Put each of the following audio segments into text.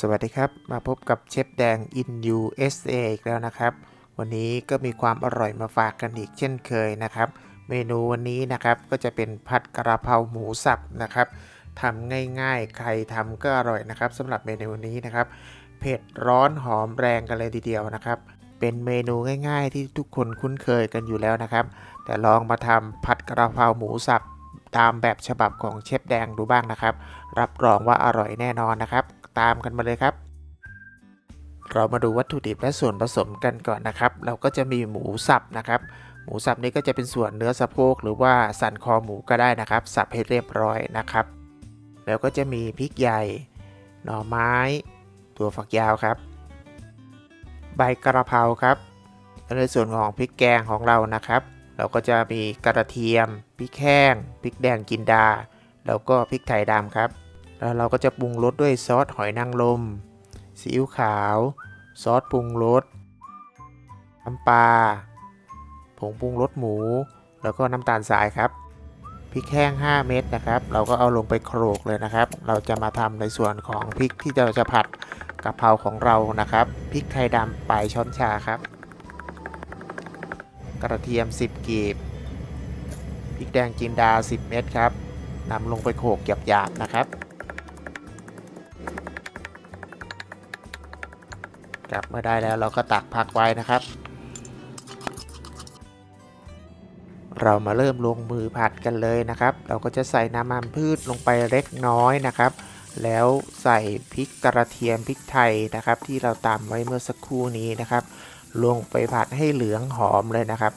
สวัสดีครับ มาพบกับเชฟแดง in USA อีกแล้วนะครับ วันนี้ก็มีความอร่อยมาฝากกันอีกเช่นเคยนะครับ เมนูวันนี้นะครับก็จะเป็นผัดกระเพราหมูสับนะครับทำง่ายๆ ใครทำก็อร่อยนะครับสำหรับเมนูนี้นะครับ เผ็ดร้อนหอมแรงกันเลยทีเดียวนะครับ เป็นเมนูง่ายๆ ที่ทุกคนคุ้นเคยกันอยู่แล้วนะครับ แต่ลองมาทำผัดกระเพราหมูสับตามแบบฉบับของเชฟแดงดูบ้างนะครับ รับรองว่าอร่อยแน่นอนนะครับ ตามกันมาเลยครับ เรามาดูวัตถุดิบและส่วนผสมกันก่อนนะครับ เราก็จะมีหมูสับนะครับ หมูสับนี้ก็จะเป็นส่วนเนื้อสะโพกหรือว่าสันคอหมูก็ได้นะครับ สับให้เรียบร้อยนะครับ แล้วก็จะมีพริกใหญ่ หน่อไม้ ตัวฝักยาวครับ ใบกระเพราครับในส่วนของพริกแกงของเรานะครับ เราก็จะมีกระเทียมพริกแห้งพริกแดงจินดา แล้วก็พริกไทยดำครับ แล้วเราก็จะปรุงรสด้วยซอสหอยนางรมซีอิ๊วขาว ซอสปรุงรสน้ำปลาผงปรุงรสหมู แล้วก็น้ำตาลทรายครับพริกแห้ง 5 เม็ดนะครับ เราก็เอาลงไปโขลกเลยนะครับ เราจะมาทำในส่วนของพริกที่เราจะผัดกะเพราของเรานะครับพริกไทยดำปลายช้อนชาครับ กระเทียม 10กีบพริกแดงจินดา 10 เม็ดครับนำลงไปโขลกหยาบๆนะครับ กลับมาได้แล้วเราก็ตักพักไว้นะครับ เรามาเริ่มลงมือผัดกันเลยนะครับ เราก็จะใส่น้ำมันพืชลงไปเล็กน้อยนะครับ แล้วใส่พริกกระเทียมพริกไทยนะครับ ที่เราตำไว้เมื่อสักครู่นี้นะครับ ลงไปผัดให้เหลืองหอมเลยนะครับ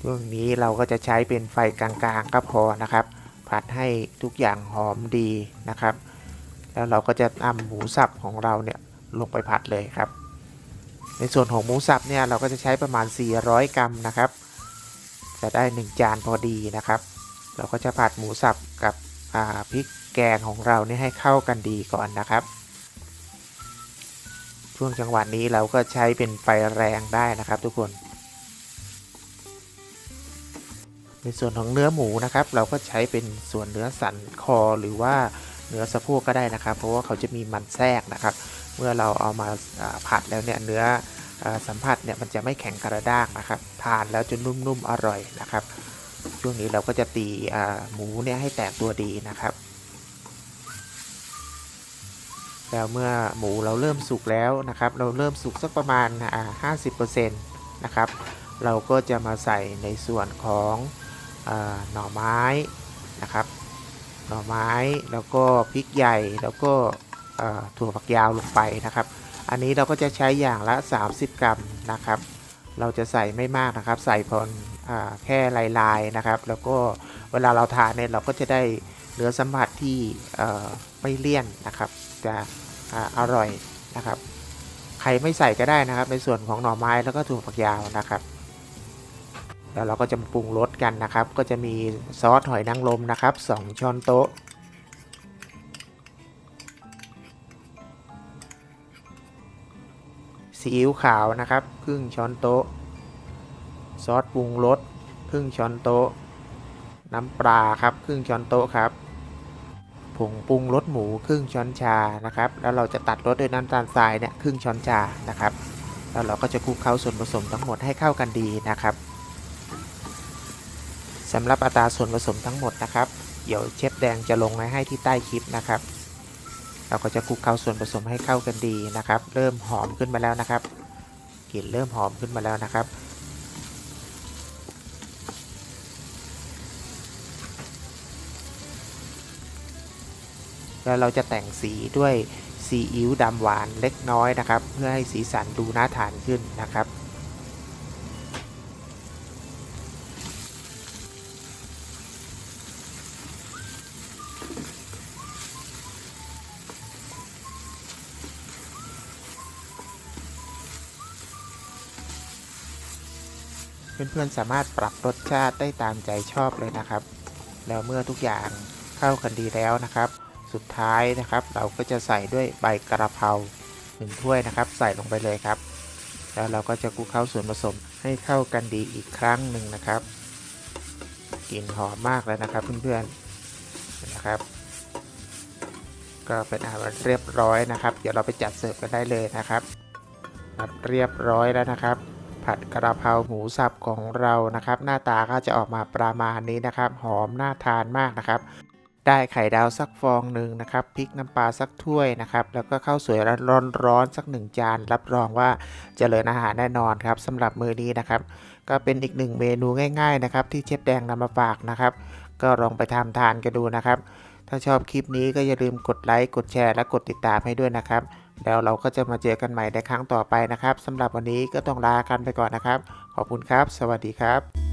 ช่วงนี้เราก็จะใช้เป็นไฟกลางๆก็พอนะครับ ผัดให้ทุกอย่างหอมดีนะครับ แล้วเราก็จะนำหมูสับของเราเนี่ยลงไปผัดเลยครับ ในส่วนของหมูสับเนี่ยเราก็จะใช้ประมาณ 400 กรัมนะครับ จะได้ 1 จานพอดีนะครับ เราก็จะผัดหมูสับกับพริกแกงของเราเนี่ยให้เข้ากันดีก่อนนะครับ ช่วงจังหวะนี้เราก็ใช้เป็นไฟแรงได้นะครับ ทุกคนในส่วนของเนื้อหมูนะครับ เราก็ใช้เป็นส่วนเนื้อสันคอหรือว่า นื้อสะโพกก็ได้นะครับ เพราะว่าเขาจะมีมันแทรกนะครับ เมื่อเราเอามาผัดแล้วเนี่ยเนื้อสัมผัสเนี่ยมันจะไม่แข็งกระด้างนะครับ ทานแล้วจะนุ่มๆอร่อยนะครับ ช่วงนี้เราก็จะตีหมูเนี่ยให้แตกตัวดีนะครับ แล้วเมื่อหมูเราเริ่มสุกแล้วนะครับ เราเริ่มสุกสักประมาณ 50%นะครับ เราก็จะมาใส่ในส่วนของหน่อไม้นะครับ หน่อไม้แล้วก็พริกใหญ่แล้วก็ถั่วฝักยาวลงไปนะครับ อันนี้เราก็จะใช้อย่างละ 30 กรัมนะครับ เราจะใส่ไม่มากนะครับ ใส่พอนแค่ลายๆนะครับ แล้วก็เวลาเราทานเนี่ยเราก็จะได้เนื้อสัมผัสที่ไม่เลี่ยนนะครับ จะอร่อยนะครับ ใครไม่ใส่ก็ได้นะครับ ในส่วนของหน่อไม้แล้วก็ถั่วฝักยาวนะครับ แล้วเราก็จะปรุงรสกันนะครับ ก็จะมีซอสหอยนางรมนะครับ 2 ช้อนโต๊ะ ซีอิ๊วขาวนะครับ ครึ่งช้อนโต๊ะ ซอสปรุงรสครึ่งช้อนโต๊ะ น้ำปลาครับ ครึ่งช้อนโต๊ะครับ ผงปรุงรสหมูครึ่งช้อนชานะครับ แล้วเราจะตัดรสด้วยน้ำตาลทรายเนี่ยครึ่งช้อนชานะครับ แล้วเราก็จะคลุกเคล้าส่วนผสมทั้งหมดให้เข้ากันดีนะครับ สำหรับอัตราส่วนผสมทั้งหมดนะครับ เดี๋ยวเชฟแดงจะลงไว้ให้ที่ใต้คลิปนะครับ เราก็จะคลุกเคล้าส่วนผสมให้เข้ากันดีนะครับ เริ่มหอมขึ้นมาแล้วนะครับกลิ่นเริ่มหอมขึ้นมาแล้วนะครับแล้วเราจะแต่งสีด้วยซีอิ๊วดำหวานเล็กน้อยนะครับ เพื่อให้สีสันดูน่าทานขึ้นนะครับ เพื่อนๆสามารถปรับรสชาติได้ตามใจชอบเลยนะครับ แล้วเมื่อทุกอย่างเข้ากันดีแล้วนะครับ สุดท้ายนะครับ เราก็จะใส่ด้วยใบกระเพราหนึ่งถ้วยนะครับ ใส่ลงไปเลยครับ แล้วเราก็จะคลุกเคล้าส่วนผสมให้เข้ากันดีอีกครั้งหนึ่งนะครับกลิ่นหอมมากเลยนะครับเพื่อนๆนะครับ ก็เป็นอาหารเรียบร้อยนะครับ เดี๋ยวเราไปจัดเสิร์ฟกันได้เลยนะครับครับเรียบร้อยแล้วนะครับ ผัดกระเพราหมูสับของเรานะครับ หน้าตาก็จะออกมาประมาณนี้นะครับ หอมน่าทานมากนะครับ ได้ไข่ดาวสักฟองหนึ่งนะครับพริกน้ำปลาสักถ้วยนะครับ แล้วก็ข้าวสวยร้อนๆสักหนึ่งจาน รับรองว่าเจริญอาหารแน่นอนครับสำหรับมื้อนี้นะครับ ก็เป็นอีกหนึ่งเมนูง่ายๆนะครับที่เชฟแดงนำมาฝากนะครับ ก็ลองไปทำทานกันดูนะครับ ถ้าชอบคลิปนี้ก็อย่าลืมกดไลค์กดแชร์และกดติดตามให้ด้วยนะครับ แล้วเราก็จะมาเจอกันใหม่ในครั้งต่อไปนะครับสำหรับวันนี้ก็ต้องลากันไปก่อนนะครับ ขอบคุณครับ สวัสดีครับ